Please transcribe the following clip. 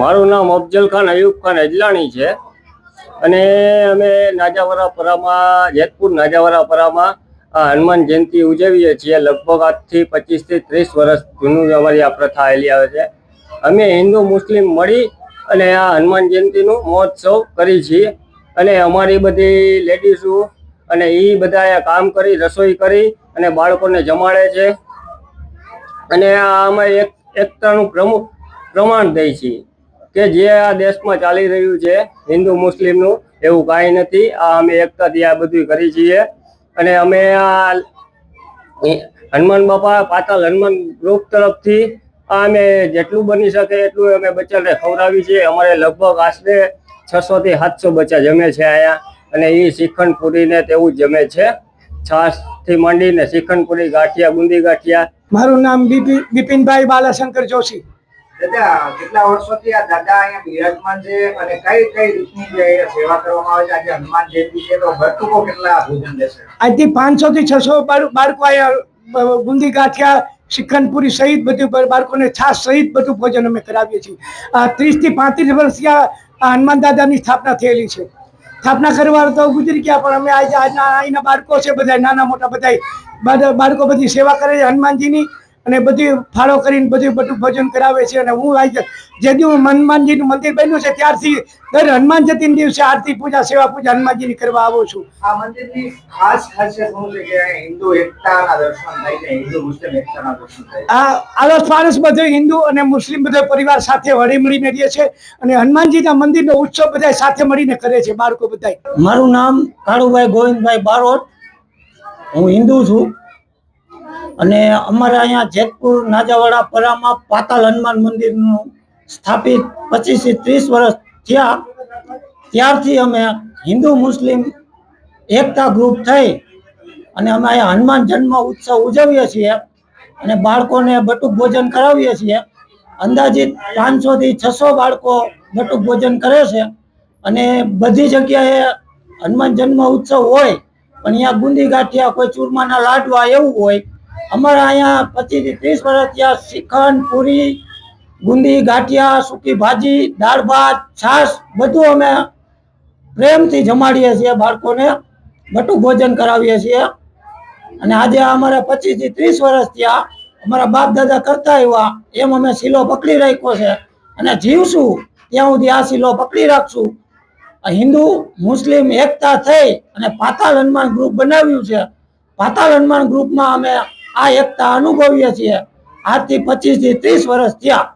મારું નામ અફજલ ખાન, અયુબ ખાન અજલાણી છે. અને અમે નાજાવરાપરામાં, જેતપુર નાજાવરાપરામાં હનુમાન જયંતિ ઉજવીએ છીએ. લગભગ આજથી પચીસથી ત્રીસ વર્ષ જૂનું અમારી આ પ્રથા આવેલી આવે છે. અમે હિન્દુ મુસ્લિમ મળી અને આ હનુમાન જયંતિનું મહોત્સવ કરી છીએ. અને અમારી બધી લેડીઝો અને એ બધા કામ કરી, રસોઈ કરી અને બાળકોને જમાડે છે. અને આ અમે એક, એકતાનું પ્રમુખ પ્રમાણ દઈ છીએ. કે જે આ દેશમાં ચાલી રહ્યું છે, હિન્દુ, મુસ્લિમનું, એવું કાંઈ નથી. આ અમે એકતાથી આ બધું કરી છીએ. અને અમે આ હનુમાન બાપા, પાતાલ હનુમાન ગ્રુપ તરફથી આ અમે જેટલું બની શકે એટલું અમે બચ્ચાને ખવડાવી છે અમારે લગભગ આશરે છસો થી સાતસો બચ્ચા જમે છે અહીંયા. અને એ શ્રીખંડ પૂરીને તેવું જમે છે. છાસથી માંડીને શ્રીખંડ પૂરી ગાંઠિયા, બુંદી ગાંઠિયા. મારું નામ બિપિ- બિપિનભાઈ બાલાશંકર જોશી. દાદા, કેટલા વર્ષોથી આ દાદા અહીંયા બિરાજમાન છે અને કઈ કઈ રીતની સેવા કરવામાં આવે છે? આજે હનુમાન જયંતિ છે, તો ભક્તો કેટલા ભોજન દેશે આજથી પાંચસો થી છસો બાળકો અહીંયા બુંદી ગાંઠિયા શ્રીખંડપુરી સહિત બધું બાળકોને છાશ સહિત બધું ભોજન અમે કરાવીએ છીએ. ત્રીસથી પાંત્રીસ વર્ષથી આ હનુમાન દાદાની સ્થાપના થયેલી છે. સ્થાપના કરવા તો ગુજરી ગયા, પણ અમે આજે આજના અહીંના બાળકો છે બધા નાના મોટા બધા બાળકો બધી સેવા કરે છે હનુમાનજીની. અને બધી ફાળો કરીને બધું બધું ભજન કરાવે છે. અને હું આવી જે દી હું હનુમાનજીનું મંદિર બન્યું છે ત્યારથી દર હનુમાન જયંતિના દિવસે આરતી પૂજા સેવા પૂજા હનુમાનજીની કરવા આવું છું. આ મંદિરની ખાસ ખાસિયત શું છે કે હિન્દુ એકતાના દર્શન થાય છે હિન્દુ મુસ્લિમ એકતાના દર્શન થાય છે? આ આળસ પારસ બધો હિન્દુ અને મુસ્લિમ બધો પરિવાર સાથે હળી મળીને રહે છે અને હનુમાનજીના મંદિરનો ઉત્સવ બધા સાથે મળીને કરે છે બાળકો બધા મારું નામ કાળુભાઈ ગોવિંદભાઈ બારોટ. હું હિન્દુ છું. અને અમારા અહીંયા જેતપુર, નાજાવાડા, પરામાં, પાતાલ હનુમાન મંદિરનું સ્થાપિત પચીસથી ત્રીસ વર્ષ થયા. ત્યારથી અમે હિન્દુ, મુસ્લિમ, એકતા ગ્રુપ થઈ અને અમે અહીંયા હનુમાન જન્મ ઉત્સવ ઉજવીએ છીએ અને બાળકોને બટુક ભોજન કરાવીએ છીએ. અંદાજિત પાંચસોથી છસો બાળકો બટુક ભોજન કરે છે અને બધી જગ્યાએ હનુમાન જન્મ ઉત્સવ હોય, પણ અહીંયા બુંદી ગાંઠિયા, કોઈ ચૂરમાના લાડવા એવું હોય અમારા અહીંયા પચીસથી ત્રીસ વર્ષ ત્યાં શ્રીખંડ, પૂરી, ગુંદી, ગાંઠિયા, સૂકી ભાજી, દાળ ભાત, છાશ, બધું અમે પ્રેમથી જમાડીએ છીએ બાળકોને બટુક ભોજન કરાવીએ છીએ. અને આજે અમારે પચીસથી ત્રીસ વર્ષ થયા, અમારા બાપ દાદા કરતા આવ્યા, એમ અમે શીલો પકડી રાખ્યો છે. અને જીવશું, ત્યાં સુધી આ શીલો પકડી રાખશું. હિન્દુ, મુસ્લિમ, એકતા થઈ અને પાતાલ હનુમાન ગ્રુપ બનાવ્યું છે. પાતાલ હનુમાન ગ્રુપમાં અમે આ એકતા અનુભવીએ છીએ. આજથી પચીસથી ત્રીસ વર્ષ થયા.